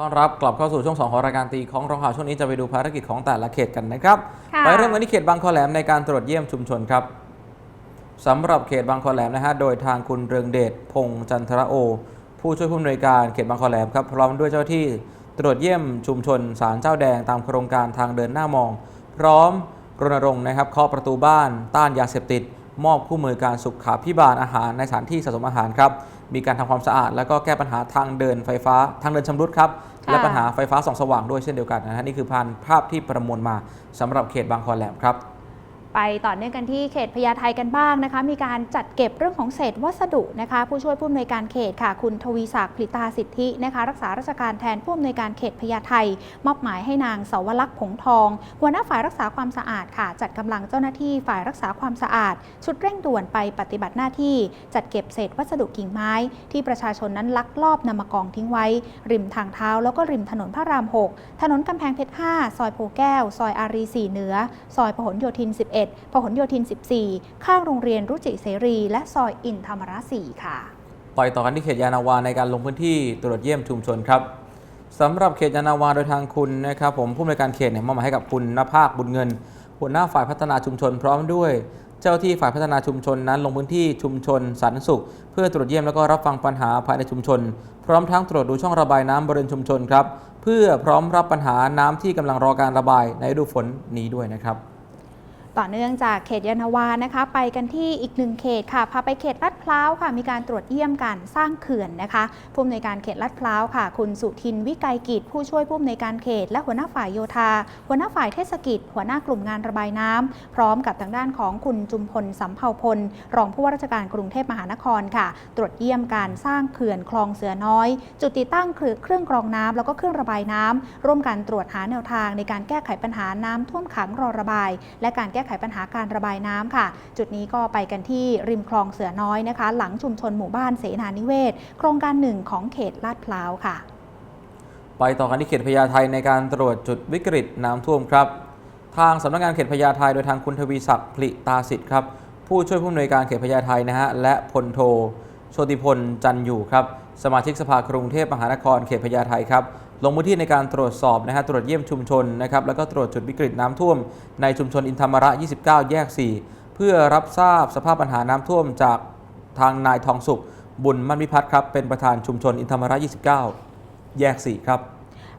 ต้อนรับกลับเข้าสู่ช่วง 2 ของรายการตีของรองข่าวช่วงนี้จะไปดูภารกิจของแต่ละเขตกันนะครับค่ะไปเริ่มกันที่เขตบางคอแหลมในการตรวจเยี่ยมชุมชนครับสำหรับเขตบางคอแหลมนะฮะโดยทางคุณเรืองเดชพงษ์จันทระโอ ผู้ช่วยผู้อำนวยการเขตบางคอแหลมครับพร้อมด้วยเจ้าหน้าที่ตรวจเยี่ยมชุมชนสารเจ้าแดงตามโครงการทางเดินหน้ามอง พร้อมรณรงค์นะครับเคาะประตูบ้านต้านยาเสพติด มอบคู่มือการสุขาพิบาลอาหารในสถานที่สะสมอาหารครับมีการทำความสะอาด แล้วก็แก้ปัญหาทางเดินไฟฟ้าทางเดินชำรุดครับค่ะ และปัญหาไฟฟ้าส่องสว่างด้วยเช่นเดียวกันนะฮะนี่คือพันภาพที่ประมวลมาสำหรับเขตบางคอแหลมครับ ไปต่อเนื่องกันที่เขตพญาไทกันบ้างนะคะ มีการจัดเก็บเรื่องของเศษวัสดุนะคะ ผู้ช่วยผู้อำนวยการเขตค่ะ คุณทวีศักดิ์ผลิตาสิทธินะคะ รักษาราชการแทนผู้อำนวยการเขตพญาไทมอบหมายให้นางเสาวลักษณ์ผงทอง หัวหน้าฝ่ายรักษาความสะอาดค่ะ จัดกำลังเจ้าหน้าที่ฝ่ายรักษาความสะอาด ชุดเร่งด่วนไปปฏิบัติหน้าที่ จัดเก็บเศษวัสดุกิ่งไม้ ที่ประชาชนนั้นลักลอบนำมากองทิ้งไว้ ริมทางเท้า แล้วก็ริมถนนพระราม 6 ถนนกำแพงเพชร5ซอยโพแก้ว ซอยอารี4เหนือ ซอยพหลโยธิน 11พหลโยธิน 14 ข้างโรงเรียนรุจิเสรี และซอยอินธรรมระ4ค่ะไปต่อกันที่เขตยานาวาในการลงพื้นที่ตรวจเยี่ยมชุมชนครับสำหรับเขตยานาวาโดยทางคุณนะครับผมผู้อำนวยการเขตเนี่ยมอบหมายให้กับคุณนภาคบุญเงิน หัวหน้าฝ่ายพัฒนาชุมชนพร้อมด้วย เจ้าที่ฝ่ายพัฒนาชุมชนนั้นลงพื้นที่ชุมชนสันสุข เพื่อตรวจเยี่ยมแล้วก็รับฟังปัญหาภายในชุมชน พร้อมทั้งตรวจดูช่องระบายน้ำบริเวณชุมชนครับเพื่อพร้อมรับปัญหาน้ำที่กำลังรอการระบายในฤดูฝนนี้ด้วยนะครับ ต่อเนื่องจากเขตยานาวานะคะ ไปกันที่อีกหนึ่งเขตค่ะพาไปเขตลาดพร้าวค่ะ มีการตรวจเยี่ยมการสร้างเขื่อนนะคะผู้อำนวยการเขตลาดพร้าวค่ะ คุณสุทินวิไกยกิจ ผู้ช่วยผู้อำนวยการเขต และหัวหน้าฝ่ายโยธา หัวหน้าฝ่ายเทศกิจ หัวหน้ากลุ่มงานระบายน้ำพร้อมกับทางด้านของคุณจุมพลสำเภาพล รองผู้ว่าราชการกรุงเทพมหานครค่ะ ตรวจเยี่ยมการสร้างเขื่อนคลองเสือน้อย จุดติดตั้งเครื่องกรองน้ำแล้วก็เครื่องระบายน้ำร่วมกันตรวจหาแนวทางในการแก้ไขปัญหาน้ำท่วมขังรอระบาย และการแก้ไขปัญหาการระบายน้ำค่ะ จุดนี้ก็ไปกันที่ริมคลองเสือน้อยนะคะ หลังชุมชนหมู่บ้านเสนานิเวศ โครงการหนึ่งของเขตลาดพร้าวค่ะ ไปต่อกันที่เขตพญาไทในการตรวจจุดวิกฤตน้ำท่วมครับ ทางสำนักงานเขตพญาไทโดยทางคุณทวีศักดิ์ผลิตาสิทธิ์ครับผู้ช่วยผู้อำนวยการเขตพญาไทนะฮะและพลโทโชติพลจันอยู่ครับสมาชิกสภากรุงเทพมหานครเขตพญาไทครับ ลงพื้นที่ในการตรวจสอบนะฮะตรวจเยี่ยมชุมชนนะครับแล้วก็ตรวจจุดวิกฤตน้ำท่วม ในชุมชนอินธรรมระ 29 แยก 4 เพื่อรับทราบสภาพปัญหาน้ำท่วมจากทางนายทองสุข บุญมั่นวิพัฒน์ครับเป็นประธานชุมชนอินธรรมระ 29 แยก 4 ครับ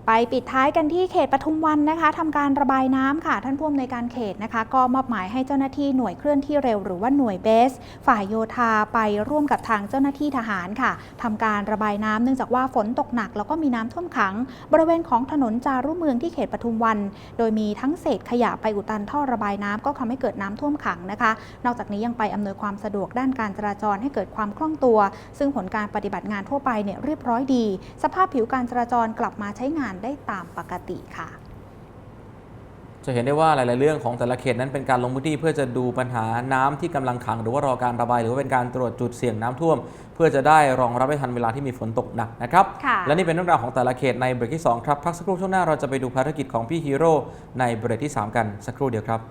ไปปิดท้ายกันที่เขตปทุมวันนะคะทำการระบายน้ำค่ะ ท่านผู้อำนวยการเขตนะคะ ก็มอบหมายให้เจ้าหน้าที่หน่วยเคลื่อนที่เร็วหรือว่าหน่วยเบส ฝ่ายโยธาไปร่วมกับทางเจ้าหน้าที่ทหารค่ะทำการระบายน้ำเนื่องจากว่าฝนตกหนัก แล้วก็มีน้ำท่วมขัง บริเวณของถนนจารุเมืองที่เขตปทุมวัน โดยมีทั้งเศษขยะไปอุดตันท่อระบายน้ำก็ทำให้เกิดน้ำท่วมขังนะคะ นอกจากนี้ยังไปอำนวยความสะดวกด้านการจราจรให้เกิดความคล่องตัว ซึ่งผลการปฏิบัติงานทั่วไปเนี่ยเรียบร้อยดี สภาพผิวการจราจรกลับมาใช้งานได้ตามปกติค่ะ จะเห็นได้ว่าหลาย ๆ เรื่องของแต่ละเขตนั้นเป็นการลงพื้นที่เพื่อจะดูปัญหาน้ำที่กำลังขัง หรือว่ารอการระบาย หรือว่าเป็นการตรวจจุดเสี่ยงน้ำท่วม เพื่อจะได้รองรับได้ทันเวลาที่มีฝนตกหนักนะครับค่ะและนี่เป็นเรื่องราวของแต่ละเขตในเบรกที่2ครับพักสักครู่ช่วงหน้าเราจะไปดูภารกิจของพี่ฮีโร่ในเบรกที่ 3 กันสักครู่เดียวครับ